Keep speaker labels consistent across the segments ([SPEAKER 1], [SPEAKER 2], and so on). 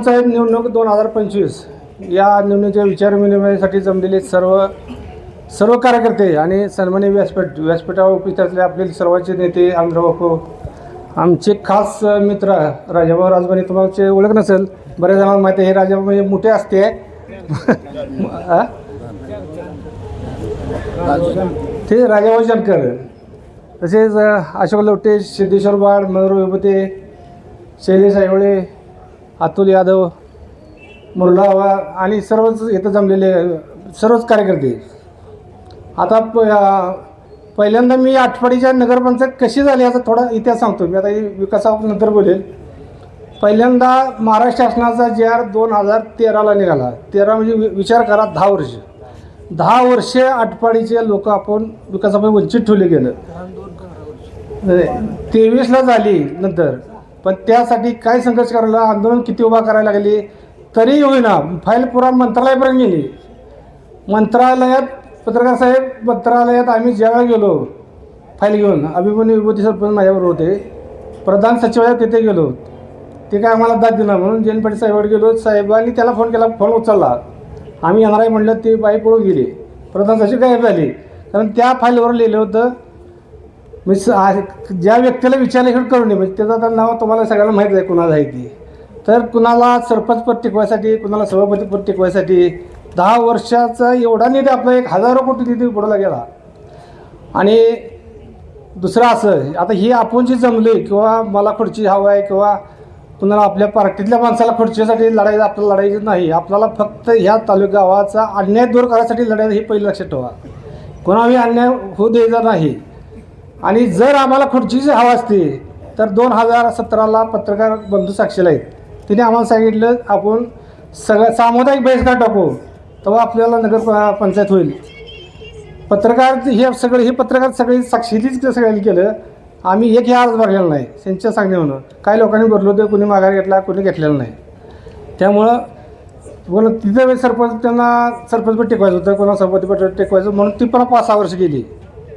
[SPEAKER 1] नगरपंचायत निवडणूक दोन हजार पंचवीस या निवडणुकीच्या विचारविनिमयासाठी जमलेले सर्व सर्व कार्यकर्ते आणि सन्मान्य व्यासपीठ व्यासपीठावर उपस्थित असलेले आपले सर्वांचे नेते आंध्रबापू आमचे खास मित्र राजाभाऊ राजबानी तुम्हाला ओळख नसेल बऱ्याच जणांना माहिती आहे हे राजाभाऊ म्हणजे मोठे असते. ते राजाभाऊ जानकर तसेच अशोक लोटे सिद्धेश्वर बाळ मनोहर विभूते शैलेश आयवळे अतुल यादव मुरला आणि सर्वच इथं जमलेले सर्वच कार्यकर्ते. आता प पहिल्यांदा मी आठवडीच्या नगरपंचायत कशी झाली याचा थोडा इतिहास सांगतो. मी आता विकासानंतर बोलेल. पहिल्यांदा महाराष्ट्र शासनाचा जे आर दोन हजार तेराला निघाला. तेरा म्हणजे विचार करा दहा वर्ष. दहा वर्षे आटपाडीचे लोक आपण विकासापासून वंचित ठेवले गेलं. तेवीसला झाली नंतर. पण त्यासाठी काय संघर्ष करायला आंदोलन किती उभा करायला लागली तरी होईना. फाईल पुरा मंत्रालयापर्यंत गेली. मंत्रालयात पत्रकार साहेब मंत्रालयात आम्ही ज्यावेळेला गेलो फाईल घेऊन अभिमन्यू विभूती सरपंच माझ्याबरोबर होते. प्रधान सचिवालयात तिथे गेलो. ते काय आम्हाला दाद दिला म्हणून जैन पाटील साहेबांकडे गेलो साहेबांनी त्याला फोन केला फोन उचलला. आम्ही येणार आहे म्हणलं ते बाई पळून गेली. प्रधान सचिव गायब झाली. कारण त्या फाईलवर लिहिलं होतं मी स- ज्या व्यक्तीला विचारलं हे करू नये म्हणजे त्याचं तर नाव तुम्हाला सगळ्यांना माहीत आहे कुणाला आहे ती. तर कुणाला सरपंचपद टिकवायसाठी कुणाला सभापतीपद टिकवायसाठी दहा वर्षाचा एवढा निधी आपला एक हजारो कोटी निधी बुडवला गेला. आणि दुसरं असं आता ही आपण जी जमले किंवा मला खुर्ची हवं आहे किंवा कुणाला आपल्या पार्टीतल्या माणसाला खुर्चीसाठी लढायचं आपल्याला लढायचं नाही. आपल्याला फक्त ह्या तालुका गावाचा अन्याय दूर करायसाठी लढायचं हे पहिलं लक्षात ठेवा. कोणाही अन्याय होऊ द्यायचा नाही. आणि जर आम्हाला खुर्चीची हवा असती तर दोन हजार सतराला पत्रकार बंधू साक्षीला आहेत तिने आम्हाला सांगितलं आपण सगळं सामुदायिक बहिष्कार टाकू तेव्हा आपल्याला नगर प- पंचायत होईल. पत्रकार हे सगळे हे पत्रकार सगळे साक्षीतीच सगळ्यांनी केलं. आम्ही एक अर्ज भरलेला नाही त्यांच्या सांगण्यावरून काही लोकांनी भरलं होतं कुणी माघार घेतला कुणी घेतलेला नाही. त्यामुळं बोला तिथं वेळेस सरपंच त्यांना सरपंचपद टेकवायचं होतं कोणा सभापतीपद टेकवायचं म्हणून ती पुन्हा पाच सहा वर्ष गेली.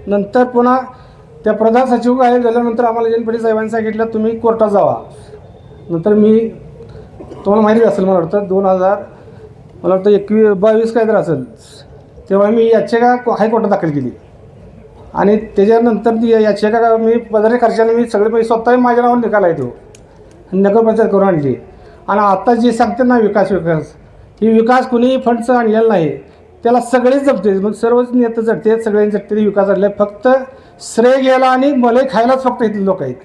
[SPEAKER 1] नंतर पुन्हा त्या प्रधान सचिव गायब झाल्यानंतर आम्हाला जैन पाटील साहेबांनी सांगितलं तुम्ही कोर्टात जावा. नंतर मी तुम्हाला माहिती असेल मला वाटतं दोन हजार मला वाटतं एकवीस बावीस काहीतरी असेल तेव्हा मी याचिका को- हायकोर्टात दाखल केली. आणि त्याच्यानंतर ती याचिका मी पदारे खर्चाने मी सगळे पैसे स्वतः माझ्या नावावर निकाल आहे तो. नगरपंचायत करून आणली. आणि आता जे सांगते ना विकास विकास ही विकास कुणीही फंडचं आणलेलं नाही. त्याला सगळेच जपते मग सर्वच नेते जडते सगळ्यांनी जडते विकास झाले फक्त श्रेय घ्यायला आणि मले खायलाच फक्त इथले लोक आहेत.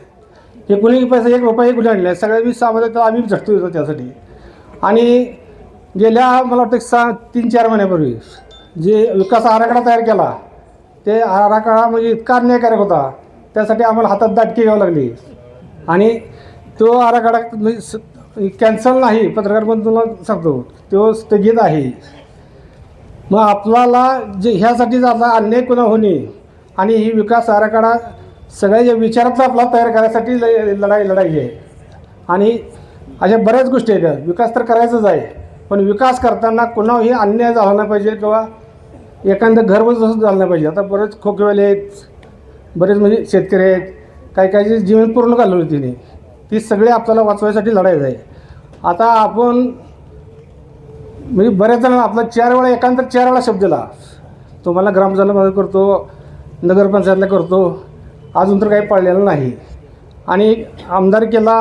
[SPEAKER 1] हे कुणी पैसा एक रुपया कुणी आणले सगळ्या वीस सामान्य तर आम्ही झटतो होतो त्यासाठी. आणि गेल्या मला वाटतं सहा तीन चार महिन्यापूर्वी जे विकास आराखडा तयार केला ते आराखडा म्हणजे इतका अन्यायकारक होता. त्यासाठी आम्हाला हातात दाटकी घ्यावी लागली. आणि तो आराखडा म्हणजे कॅन्सल नाही पत्रकार पण तुम्हाला सांगतो. तो स्थगित आहे. मग आपल्याला जे ह्यासाठी आता अन्याय कुणा होणे आणि ही विकास आराखडा सगळ्या विचारातला आपला तयार करायसाठी ल- लढाई लढाई आहे. आणि अशा बऱ्याच गोष्टी आहेत. विकास तर करायचाच आहे. पण विकास करताना कुणाही अन्याय झाला नाही पाहिजे किंवा एखादं घर जसं झालं नाही पाहिजे. आता बरेच खोकेवाले आहेत. बरेच म्हणजे शेतकरी आहेत. काही काही जीवन पूर्ण घालवलं तिने. ती सगळे आपल्याला वाचवायसाठी लढायचं आहे. आता आपण म्हणजे बऱ्याच जणांना आपला चार वेळा एकांतर चार वेळा शब्द दिला. तुम्हाला ग्रामजाला मदत करतो नगरपंचायतला करतो. अजून तर काही पाळलेलं नाही. आणि आमदार केला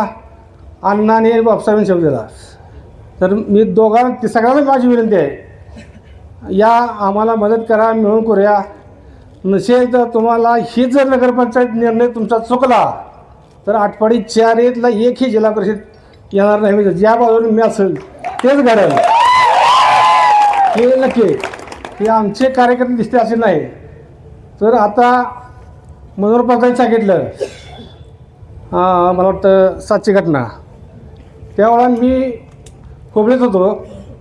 [SPEAKER 1] अण्णा आणि बापसाहेबांनी शब्द दिला. तर मी दोघां सगळ्यांना माझी विनंती आहे. या आम्हाला मदत करा मिळून करूया. नसेल तर तुम्हाला ही जर नगरपंचायत निर्णय तुमचा चुकला तर आठवडी चार येतला एकही जिल्हा परिषद येणार नाही. म्हणजे ज्या बाजूने मी असेल तेच घडेल. हे नक्की हे आमचे कार्यकर्ते दिसते असे नाही. तर आता मनोहर पाटलांनी सांगितलं हां मला वाटतं सातची घटना. त्यावेळा मी कोबळीत होतो.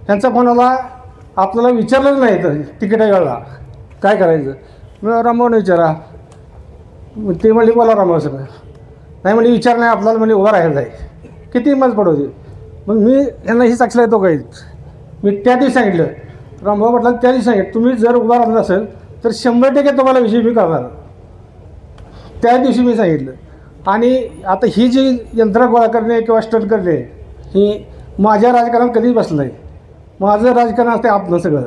[SPEAKER 1] त्यांचा फोन आला आपल्याला विचारलंच नाही तर तिकीट वेळेला काय करायचं? मी रामावून विचारा. ते म्हणले बोला रामाव सर नाही म्हणजे विचार नाही आपल्याला म्हणजे उभा राहायला आहे किती मज पडवते मग मी यांना ही साक्षीला येतो काही मी त्या दिवशी सांगितलं रामभाऊ पाटलांनी त्या दिवशी सांगितलं तुम्ही जर उभा राहिला असेल तर शंभर टक्के तुम्हाला विषय मी करणार. त्या दिवशी मी सांगितलं. आणि आता ही जी यंत्रणा गोळा करणे किंवा स्टंट करणे ही माझ्या राजकारणात कधीच बसलं नाही. माझं राजकारण असते आपलं सगळं.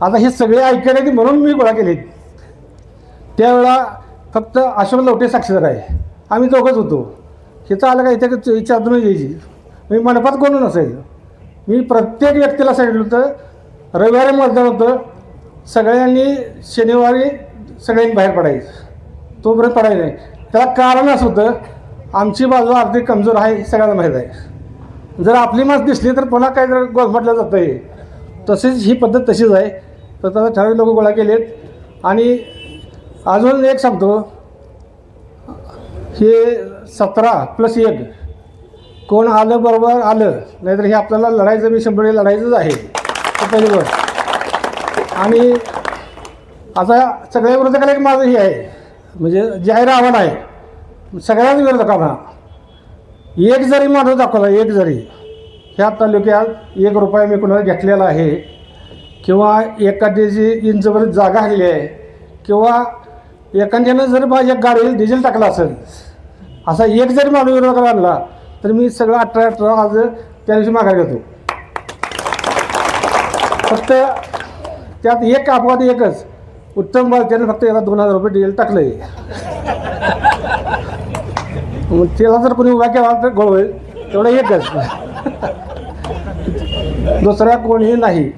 [SPEAKER 1] आता हे सगळे ऐकण्यात म्हणून मी गोळा केले त्यावेळा फक्त अशोक लवटे साक्षीदार आहे. आम्ही दोघंच होतो. हिचं आलं का इथे इच्छा अजूनच यायची. मी मनपात कोण नसेल मी प्रत्येक व्यक्तीला सांगितलं होतं रविवारी मतदान होतं सगळ्यांनी शनिवारी सगळ्यांनी बाहेर पडायचं. तोपर्यंत पडायचं नाही. त्याला कारण असं होतं आमची बाजू आर्थिक कमजोर आहे सगळ्यांना माहीत आहे. जर आपली मास दिसली तर पुन्हा काय जर म्हटलं जातं आहे तसेच ही पद्धत तशीच आहे. तर त्याला ठराविक लोक गोळा केलेत. आणि अजून एक सांगतो. हे सतरा प्लस एक. कोण आलं बरोबर आलं. नाहीतर हे आपल्याला लढायचं मी शंभर लढायचंच आहे. पहिली गोष्ट आणि आता सगळ्या विरोधकाला एक माझं हे आहे. म्हणजे जाहीर आव्हान आहे. सगळ्याच विरोधकांना एक जरी माणूस दाखवला एक जरी ह्या तालुक्यात एक रुपया मी कुणाला घेतलेला आहे किंवा एखाद्याची इंचभर जागा आलेली आहे किंवा एखाद्यानं जर माझ्या गाडीला डिझेल टाकला असेल असा एक जरी माणूस विरोधकाला आणला तर मी सगळं अठरा अठरा आज त्या दिवशी माघार घेतो. फक्त त्यात एक अपवाद एकच. उत्तम बालत्याने फक्त याला दोन हजार रुपये डिझेल टाकलं. आहे त्याला जर कोणी उभा केला तर गोळ होईल. तेवढं एकच. दुसरा कोणीही नाही.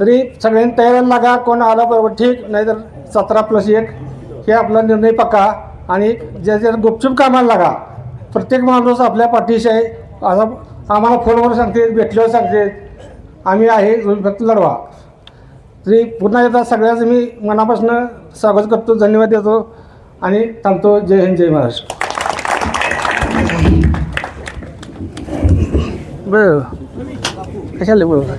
[SPEAKER 1] तरी सगळ्यांनी तयारीला लागा कोण आला बरोबर ठीक नाहीतर सतरा प्लस एक हे आपला निर्णय पक्का आणि ज्या ज्या गुपचूप कामाला लागा. प्रत्येक माणूस आपल्या पाठीशी आहे. आता आम्हाला फोनवर सांगते भेटल्यावर सांगते. आम्ही आहे भक्त लढवा. तरी पुन्हा एकदा सगळ्याच मी मनापासून स्वागत करतो धन्यवाद देतो आणि थांबतो. जय हिंद जय महाराष्ट्र. बरं. कशाला बरोबर